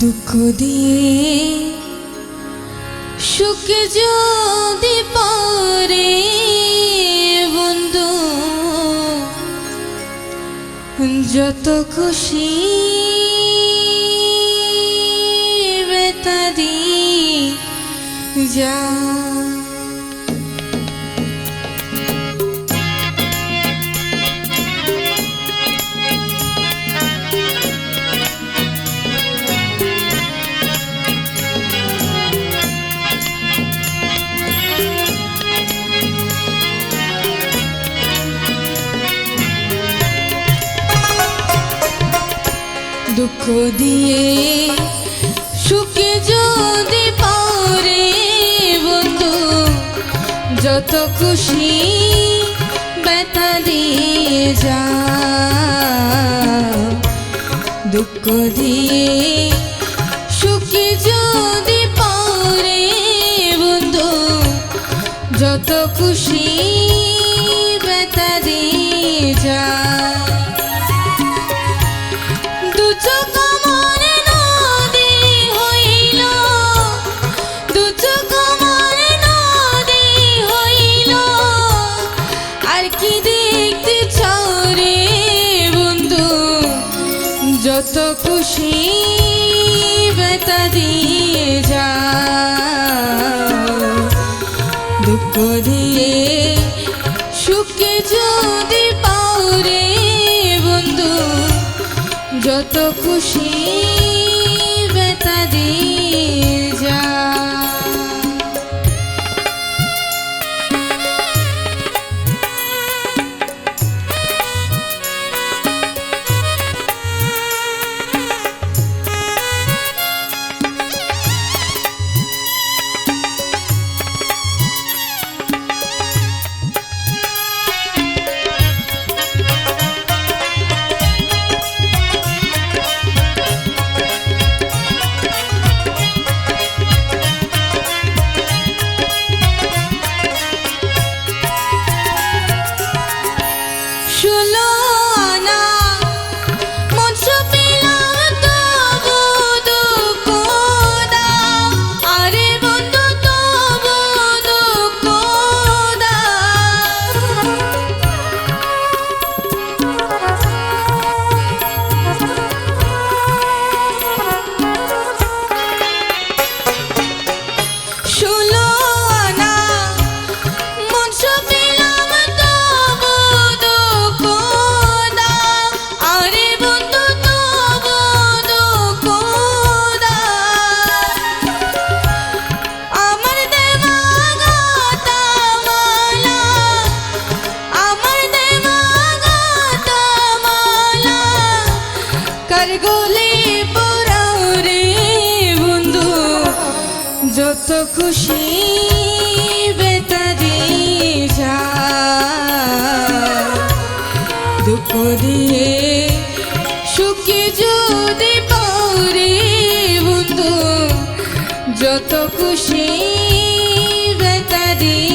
দুঃখ দিয়ে সুখ যদি যত খুশি বেতারি যা দিয়ে, সুখে যদি পারে বন্ধু যত খুশি ব্যথা দিয়ে যা। দুঃখ দিয়ে, সুখে যদি পারে বন্ধু যত খুশি ব্যথা দিয়ে যা। যত খুশি বেতা দিয়ে যা দুঃখ দিয়ে সুখে যদি পাওরে বন্ধু যত খুশি যত খুশি বেতারি যা দুঃখ দিয়ে সুখী যদি পরে বন্ধু যত খুশি বেতারি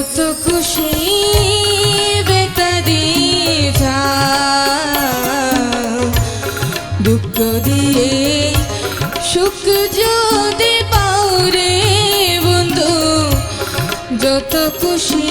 যত খুশি বেতারি দুঃখ দিয়ে সুখ যদি পাও রে বন্ধু যত খুশি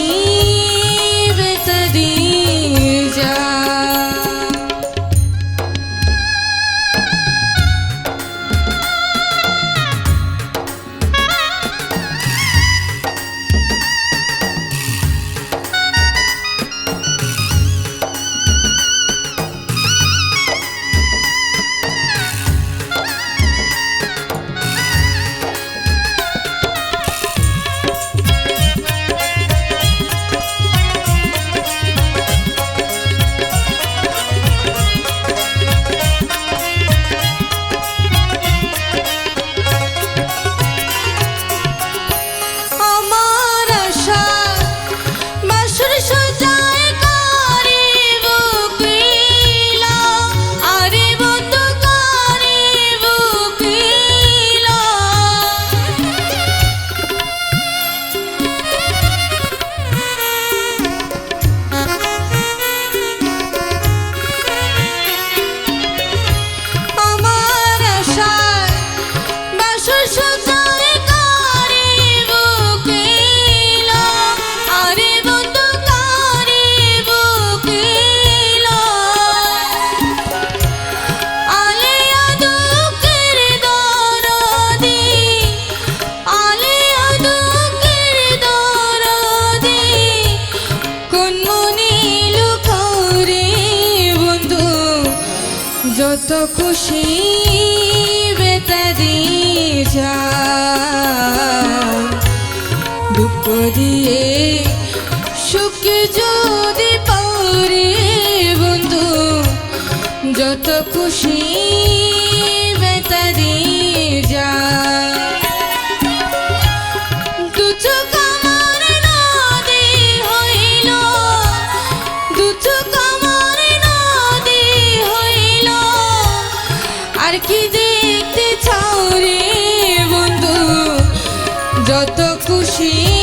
যত খুশি বেতারি যাও। দিয়ে সুখ যদি পারে বন্ধু যত খুশি বেতারি যা আর কি দেখতে চাও বন্ধু? যত খুশি